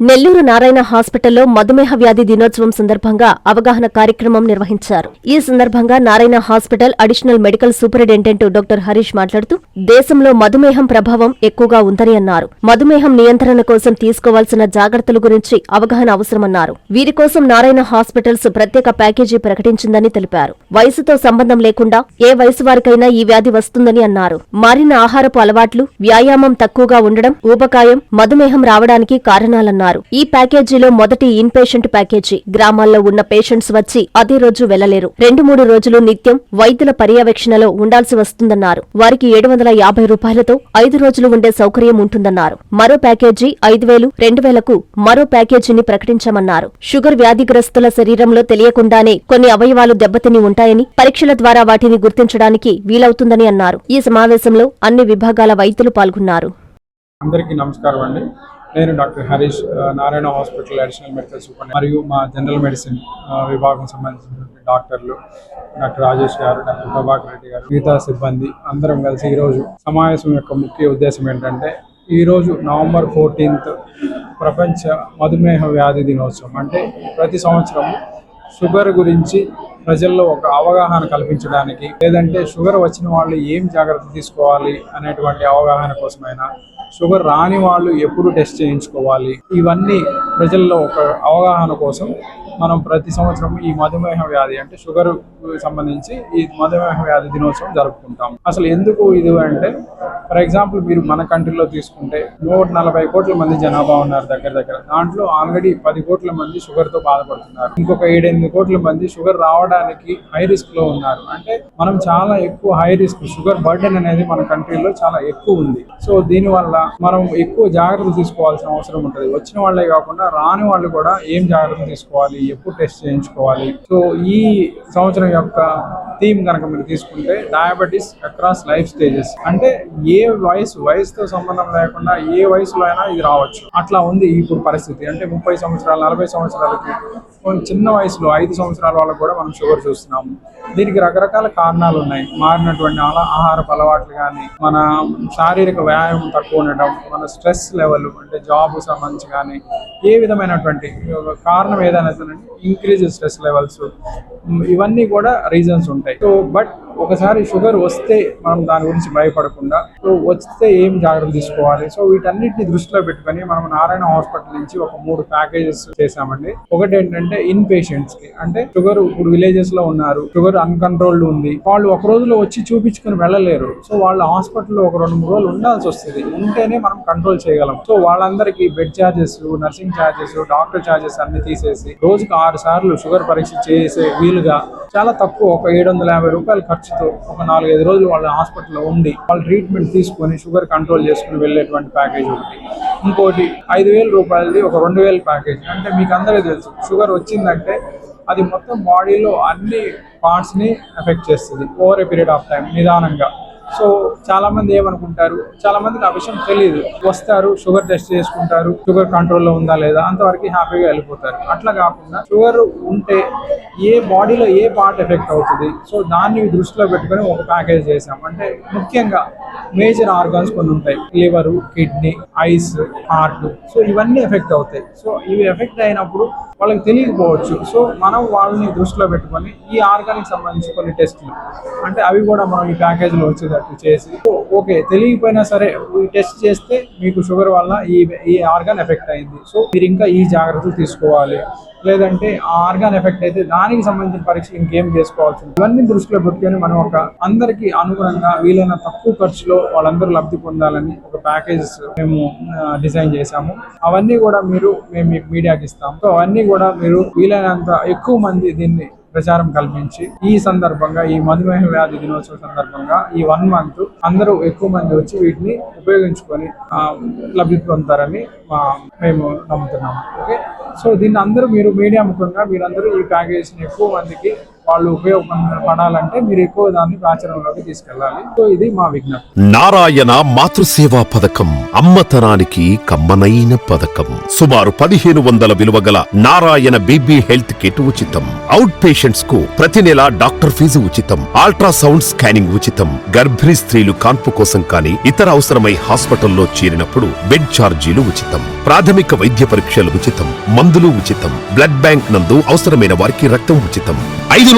నెల్లూరు నారాయణ హాస్పిటల్లో మధుమేహ వ్యాధి దినోత్సవం సందర్భంగా అవగాహన కార్యక్రమం నిర్వహించారు. ఈ సందర్భంగా Narayana hospital additional medical superintendent doctor Harish మాట్లాడుతూ దేశంలో మధుమేహం ప్రభావం ఎక్కువగా ఉందని అన్నారు. మధుమేహం నియంత్రణ కోసం తీసుకోవాల్సిన జాగ్రత్తల గురించి అవగాహన అవసరమన్నారు. వీరి కోసం నారాయణ హాస్పిటల్స్ ప్రత్యేక ప్యాకేజీ ప్రకటించిందని తెలిపారు. వయసుతో సంబంధం లేకుండా ఏ వయసు వారికైనా ఈ వ్యాధి వస్తుందని అన్నారు. మారిన ఆహారపు అలవాట్లు వ్యాయామం తక్కువగా ఉండడం ఊబకాయం మధుమేహం రావడానికి కారణాలన్నారు. ఈ ప్యాకేజీలో మొదటి ఇన్ పేషెంట్ ప్యాకేజీ. గ్రామాల్లో ఉన్న పేషెంట్స్ వచ్చి అదే రోజు వెళ్ళలేరు రెండు మూడు రోజులు నిత్యం వైద్యుల పర్యవేక్షణలో ఉండాల్సి వస్తుందన్నారు. వారికి ఏడు వందల యాభై రూపాయలతో ఐదు రోజులు ఉండే సౌకర్యం ఉంటుందన్నారు. మరో ప్యాకేజీ ఐదు వేలు రెండు వేలకు మరో ప్యాకేజీని ప్రకటించమన్నారు. షుగర్ వ్యాధిగ్రస్తుల శరీరంలో తెలియకుండానే కొన్ని అవయవాలు దెబ్బతిని ఉంటాయని పరీక్షల ద్వారా వాటిని గుర్తించడానికి వీలవుతుందని అన్నారు. ఈ సమావేశంలో అన్ని విభాగాల వైద్యులు పాల్గొన్నారు. అందరికీ నమస్కారం అండి. నేను doctor Harish Narayana hospital additional medical super మరియు మా జనరల్ మెడిసిన్ విభాగం సంబంధించినటువంటి డాక్టర్లు డాక్టర్ రాజేష్ గారు డాక్టర్ ప్రభాకర్ రెడ్డి గారు మిగతా సిబ్బంది అందరం కలిసి ఈరోజు సమావేశం యొక్క ముఖ్య ఉద్దేశం ఏంటంటే ఈరోజు నవంబర్ ఫోర్టీన్త్ ప్రపంచ మధుమేహ వ్యాధి దినోత్సవం. అంటే ప్రతి సంవత్సరం షుగర్ గురించి ప్రజల్లో ఒక అవగాహన కల్పించడానికి లేదంటే షుగర్ వచ్చిన వాళ్ళు ఏం జాగ్రత్త తీసుకోవాలి అనేటువంటి అవగాహన కోసమైనా షుగర్ రాని వాళ్ళు ఎప్పుడు టెస్ట్ చేయించుకోవాలి? ఇవన్నీ ప్రజల్లో ఒక అవగాహన కోసం మనం ప్రతి సంవత్సరం ఈ మధుమేహ వ్యాధి అంటే షుగర్ సంబంధించి ఈ మధుమేహ వ్యాధి దినోత్సవం జరుపుకుంటాం. అసలు ఎందుకు ఇది అంటే ఫర్ ఎగ్జాంపుల్ మీరు మన కంట్రీలో తీసుకుంటే నూట నలభై కోట్ల మంది జనాభా ఉన్నారు దగ్గర దగ్గర. దాంట్లో ఆల్రెడీ పది కోట్ల మంది షుగర్తో బాధపడుతున్నారు. ఇంకొక ఏడెనిమిది కోట్ల మంది షుగర్ రావడానికి హై రిస్క్లో ఉన్నారు. అంటే మనం చాలా ఎక్కువ హై రిస్క్ షుగర్ బర్డెన్ అనేది మన కంట్రీలో చాలా ఎక్కువ ఉంది. సో దీని వల్ల మనం ఎక్కువ జాగ్రత్తలు తీసుకోవాల్సిన అవసరం ఉంటుంది. వచ్చిన వాళ్ళే కాకుండా రాని వాళ్ళు కూడా ఏం జాగ్రత్తలు తీసుకోవాలి? ఎప్పుడు టెస్ట్ చేయించుకోవాలి. సో ఈ సంవత్సరం యొక్క థీమ్ కనుక మీరు తీసుకుంటే డయాబెటీస్ అక్రాస్ లైఫ్ స్టేజెస్. అంటే ఏ వయసు వయసుతో సంబంధం లేకుండా ఏ వయసులో అయినా ఇది రావచ్చు. అట్లా ఉంది ఇప్పుడు పరిస్థితి. అంటే ముప్పై సంవత్సరాలు నలభై సంవత్సరాలకి చిన్న వయసులో ఐదు సంవత్సరాల వాళ్ళకు కూడా మనం షుగర్ చూస్తున్నాము. దీనికి రకరకాల కారణాలు ఉన్నాయి. మారినటువంటి అలా ఆహారపు అలవాట్లు కానీ మన శారీరక వ్యాయామం తక్కువ ఉండడం మన స్ట్రెస్ లెవెల్ అంటే జాబ్ సంబంధించి కానీ ఏ విధమైనటువంటి కారణం ఏదైనా ఇంక్రీజెస్ స్ట్రెస్ లెవెల్స్ ఇవన్నీ కూడా రీజన్స్ ఉంటాయి. సో బట్ ఒకసారి షుగర్ వస్తే మనం దాని గురించి భయపడకుండా సో వస్తే ఏం జాగ్రత్త తీసుకోవాలి? సో వీటన్నిటిని దృష్టిలో పెట్టుకొని మనం నారాయణ హాస్పిటల్ నుంచి ఒక మూడు ప్యాకేజెస్ చేసామండి ఒకటి ఏంటంటే ఇన్ పేషెంట్స్కి. అంటే షుగర్ ఇప్పుడు విలేజెస్లో ఉన్నారు. షుగర్ అన్కంట్రోల్డ్ ఉంది. వాళ్ళు ఒక రోజులో వచ్చి చూపించుకుని వెళ్ళలేరు. సో వాళ్ళ హాస్పిటల్లో ఒక రెండు మూడు రోజులు ఉండాల్సి వస్తుంది. ఉంటేనే మనం కంట్రోల్ చేయగలం. సో వాళ్ళందరికీ bed charges nursing charges doctor charges అన్ని తీసేసి రోజుకి ఆరు సార్లు షుగర్ పరీక్ష చేసే వీలుగా చాలా తక్కువ ఒక ఏడు వందల యాభై రూపాయల ఖర్చుతో ఒక నాలుగైదు రోజులు వాళ్ళ హాస్పిటల్లో ఉండి వాళ్ళు ట్రీట్మెంట్ తీసుకొని షుగర్ కంట్రోల్ చేసుకుని వెళ్ళేటువంటి ప్యాకేజ్ ఒకటి. ఇంకోటి ఐదు వేల రూపాయలది ఒక రెండు వేల ప్యాకేజ్. అంటే మీకు అందరికీ తెలుసు షుగర్ వచ్చిందంటే అది మొత్తం బాడీలో అన్ని పార్ట్స్ని ఎఫెక్ట్ చేస్తుంది. Over a period of time నిదానంగా. సో చాలా మంది ఏమనుకుంటారు? చాలా మందికి ఆ విషయం తెలియదు వస్తారు షుగర్ టెస్ట్ చేసుకుంటారు షుగర్ కంట్రోల్లో ఉందా లేదా అంతవరకు హ్యాపీగా వెళ్ళిపోతారు. అట్లా కాకుండా షుగర్ ఉంటే ఏ బాడీలో ఏ పార్ట్ ఎఫెక్ట్ అవుతుంది? సో దాన్ని దృష్టిలో పెట్టుకొని ఒక ప్యాకేజ్ చేసాం అంటే ముఖ్యంగా మేజర్ ఆర్గాన్స్ కొన్ని ఉంటాయి. Liver kidney eyes heart. So ఇవన్నీ ఎఫెక్ట్ అవుతాయి. సో ఇవి ఎఫెక్ట్ అయినప్పుడు వాళ్ళకి తెలియకపోవచ్చు. సో మనం వాళ్ళని దృష్టిలో పెట్టుకొని ఈ ఆర్గానికి సంబంధించి కొన్ని టెస్టులు. అంటే అవి కూడా మనం ఈ ప్యాకేజీలో వచ్చేటట్టు చేసి సో ఓకే తెలియకపోయినా సరే ఈ టెస్ట్ చేస్తే మీకు షుగర్ వల్ల ఈ ఈ ఆర్గాన్ ఎఫెక్ట్ అయింది. సో మీరు ఇంకా ఈ జాగ్రత్తలు తీసుకోవాలి. లేదంటే ఆ ఆర్గాన్ ఎఫెక్ట్ అయితే దానికి సంబంధించిన పరీక్షలు ఇంకేం చేసుకోవాల్సి ఉంటుంది. ఇవన్నీ దృష్టిలో పెట్టుకొని మనం ఒక అందరికీ అనుగుణంగా వీలైన తక్కువ ఖర్చులో వాళ్ళందరూ లబ్ధి పొందాలని ఒక ప్యాకేజెస్ మేము డిజైన్ చేశాము. అవన్నీ కూడా మీరు మేము మీడియాకి ఇస్తాం సో అవన్నీ కూడా మీరు వీలైనంత ఎక్కువ మంది దీన్ని ప్రచారం కల్పించి ఈ సందర్భంగా ఈ మధుమేహ వ్యాధి దినోత్సవం సందర్భంగా ఈ వన్ మంత్ అందరూ ఎక్కువ మంది వచ్చి వీటిని ఉపయోగించుకొని ఆ, లబ్ధి పొందుతారని మేము నమ్ముతున్నాము. ఓకే సో దీన్ని అందరూ మీరు మీడియా ముఖంగా మీరందరూ ఈ ప్యాకేజీని ఎక్కువ మందికి వాళ్ళు ఉపయోగపడాలంటే మీరు ఎక్కువ దాన్ని ఆచరణలోకి తీసుకెళ్ళాలి. సో ఇది మా విజ్ఞప్తి. నారాయణ మాతృసేవా పథకం అమ్మతనానికి కమ్మనైన పథకం. సుమారు పదిహేను వందల విలువ గల నారాయణ బీబీ హెల్త్ కిట్ ఉచితం. అవుట్ పేషెంట్స్కు ప్రతి నెల డాక్టర్ ఫీజు ఉచితం. అల్ట్రాసౌండ్ స్కానింగ్ ఉచితం. గర్భిణీ స్త్రీలు కాన్పు కోసం కానీ ఇతర అవసరమై హాస్పిటల్లో చేరినప్పుడు బెడ్ ఛార్జీలు ఉచితం. ప్రాథమిక వైద్య పరీక్షలు ఉచితం. మందులు ఉచితం. బ్లడ్ బ్యాంక్ నందు అవసరమైన వారికి రక్తం ఉచితం. ఐదు